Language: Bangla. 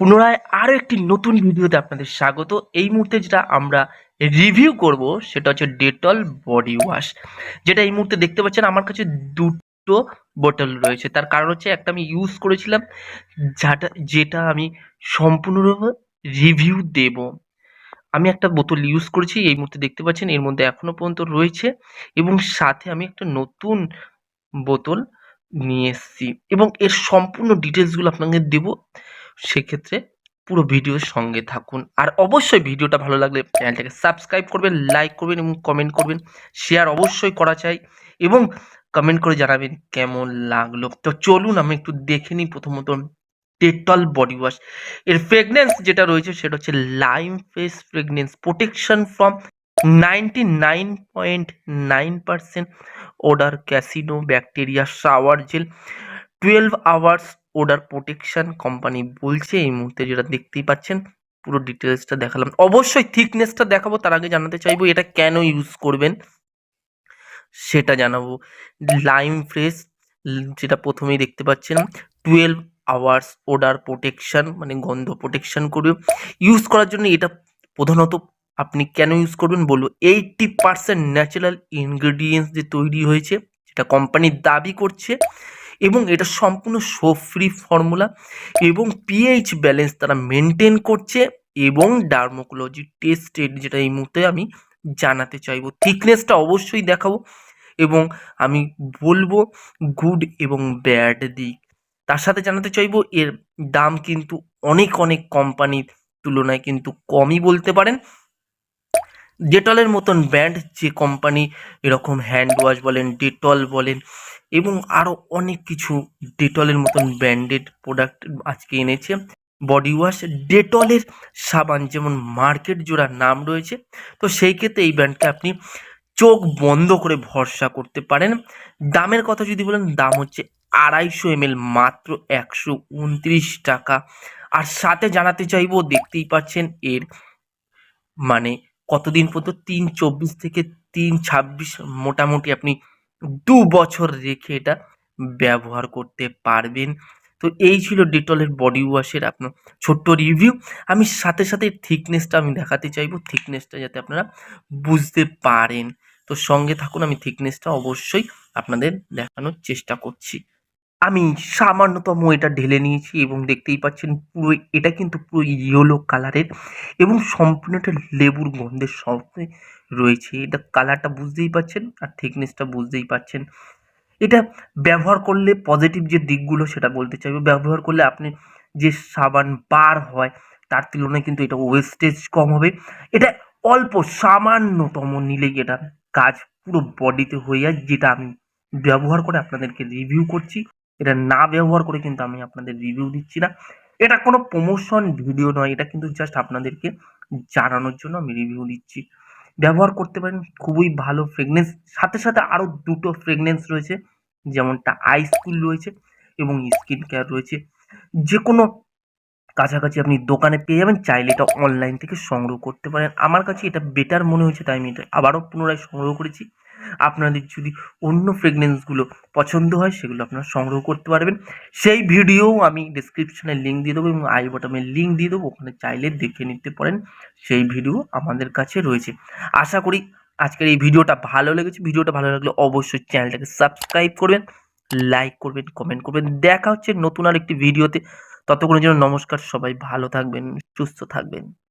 পুনরায় আরও একটি নতুন ভিডিওতে আপনাদের স্বাগত। এই মুহূর্তে যেটা আমরা রিভিউ করব সেটা হচ্ছে ডেটল বডি ওয়াশ যেটা এই মুহূর্তে দেখতে পাচ্ছেন আমার কাছে দুটো বোতল রয়েছে। তার কারণ হচ্ছে একটা আমি ইউজ করেছিলাম, যাটা, যেটা আমি সম্পূর্ণরূপে রিভিউ দেব। আমি একটা বোতল ইউজ করেছি, এই মুহূর্তে দেখতে পাচ্ছেন এর মধ্যে এখনও পর্যন্ত রয়েছে এবং সাথে আমি একটা নতুন বোতল নিয়ে এসেছি এবং এর সম্পূর্ণ ডিটেলসগুলো আপনাকে দেবো। সেক্ষেত্রে পুরো ভিডিওর সঙ্গে থাকুন। আর অবশ্যই ভিডিওটা ভালো লাগলে চ্যানেলটাকে সাবস্ক্রাইব করবেন লাইক করবেন এবং কমেন্ট করবেন। শেয়ার অবশ্যই করা চাই এবং কমেন্ট করে জানাবেন কেমন লাগল। তো চলুন আমি একটু দেখে নিই প্রথমত ডেটল বডি ওয়াশ এর ফ্রেগনেন্স যেটা রয়েছে সেটা হচ্ছে lime fresh fragrance protection from ninety nine point nine percent odour causing bacteria shower gel twelve hours odour protection company বলছে, এই মুহূর্তে যেটা দেখতেই পাচ্ছেন, পুরো ডিটেলসটা দেখালাম। অবশ্যই থিকনেসটা দেখাবো, তার আগে জানাতে চাইব এটা কেন ইউজ করবেন, সেটা জানাব। লাইম ফ্রেশ যেটা প্রথমেই দেখতে পাচ্ছেন টুয়েলভ আওয়ার্স ওডার প্রোটেকশন মানে গন্ধ প্রোটেকশন করবে। ইউজ করার জন্য এটা প্রধানত আপনি কেন ইউজ করবেন বলব এইটটি পার্সেন্ট ন্যাচারাল ইনগ্রেডিয়েন্টস দিয়ে তৈরি হয়েছে, যেটা কোম্পানি দাবি করছে। এবং এটা সম্পূর্ণ সোপ ফ্রি ফর্মুলা এবং পিএইচ ব্যালেন্স তারা মেনটেন করছে এবং ডার্মোকোলজি টেস্টেড যেটা এই মুহূর্তে আমি জানাতে চাইব। থিকনেসটা অবশ্যই দেখাবো এবং আমি বলব গুড এবং ব্যাড দিক। তার সাথে জানাতে চাইব এর দাম কিন্তু অনেক অনেক কোম্পানির তুলনায় কিন্তু কমই বলতে পারেন। ডেটলের মতন ব্র্যান্ড যে কোম্পানি এরকম হ্যান্ড ওয়াশ বলেন ডেটল বলেন এবং আরও অনেক কিছু ডেটলের মতন ব্র্যান্ডেড প্রোডাক্ট আজকে এনেছে। বডি ওয়াশ ডেটলের সাবান যেমন মার্কেট জোড়া নাম রয়েছে। তো সেই ক্ষেত্রে এই ব্র্যান্ডকে আপনি চোখ বন্ধ করে ভরসা করতে পারেন। দামের কথা যদি বলেন, দাম হচ্ছে আড়াইশো এমএল মাত্র একশো উনত্রিশ টাকা। আর সাথে জানাতে চাইব, দেখতেই পাচ্ছেন এর মানে কতদিন পর্যন্ত? তিন চব্বিশ থেকে তিন ছাব্বিশ মোটামুটি আপনি দু বছর রেখে এটা ব্যবহার করতে পারবেন। তো এই ছিল ডেটলের বডি ওয়াশের আপনার ছোট্ট রিভিউ আমি সাথে সাথে থিকনেসটা আমি দেখাতে চাইব থিকনেসটা যাতে আপনারা বুঝতে পারেন। তো সঙ্গে থাকুন, আমি থিকনেসটা অবশ্যই আপনাদের দেখানোর চেষ্টা করছি। আমি সামান্যতম এটা ঢেলে নিয়েছি এবং দেখতেই পাচ্ছেন পুরো, এটা কিন্তু পুরো ইয়েলো কালারের এবং সম্পূর্ণ একটা লেবুর গন্ধের সঙ্গে রয়েছে। এটা কালারটা বুঝতেই পাচ্ছেন আর থিকনেসটা বুঝতেই পাচ্ছেন। এটা ব্যবহার করলে পজিটিভ যে দিকগুলো সেটা বলতে চাইব। ব্যবহার করলে আপনি যে সাবান বার হয়, তার তুলনায় কিন্তু এটা ওয়েস্টেজ কম হবে। এটা অল্প সামান্যতম নিলেই এটা কাজ পুরো বডিতে হয়ে যায়, যেটা আমি ব্যবহার করে আপনাদেরকে রিভিউ করছি। এটা না ব্যবহার করে কিন্তু আমি আপনাদের রিভিউ দিচ্ছি না। এটা কোনো প্রমোশন ভিডিও নয়, এটা কিন্তু জাস্ট আপনাদেরকে জানানোর জন্য আমি রিভিউ দিচ্ছি। ব্যবহার করতে পারেন, খুবই ভালো ফ্রেগনেন্স সাথে সাথে আরও দুটো ফ্রেগনেন্স রয়েছে, যেমনটা আইসকুল রয়েছে এবং স্কিন কেয়ার রয়েছে। যে কোনো কাছাকাছি আপনি দোকানে পেয়ে যাবেন, চাইলে এটা অনলাইন থেকে সংগ্রহ করতে পারেন। আমার কাছে এটা বেটার মনে হয়েছে, তাই আমি এটা আবারও পুনরায় সংগ্রহ করেছি। আপনাদের যদি অন্য ফ্রেগনেন্সগুলো পছন্দ হয়, সেগুলো আপনারা সংগ্রহ করতে পারবেন। সেই ভিডিও আমি ডিসক্রিপশনে লিঙ্ক দিয়ে দেবো এবং আই বটমে লিঙ্ক দিয়ে দেবো, ওখানে চাইলে দেখে নিতে পারেন। সেই ভিডিও আমাদের কাছে রয়েছে। আশা করি আজকের এই ভিডিওটা ভালো লেগেছে। ভিডিওটা ভালো লাগলে অবশ্যই চ্যানেলটাকে সাবস্ক্রাইব করবেন লাইক করবেন কমেন্ট করবেন। দেখা হচ্ছে নতুন আর একটি ভিডিওতে ততক্ষণের জন্য নমস্কার, সবাই ভালো থাকবেন, সুস্থ থাকবেন।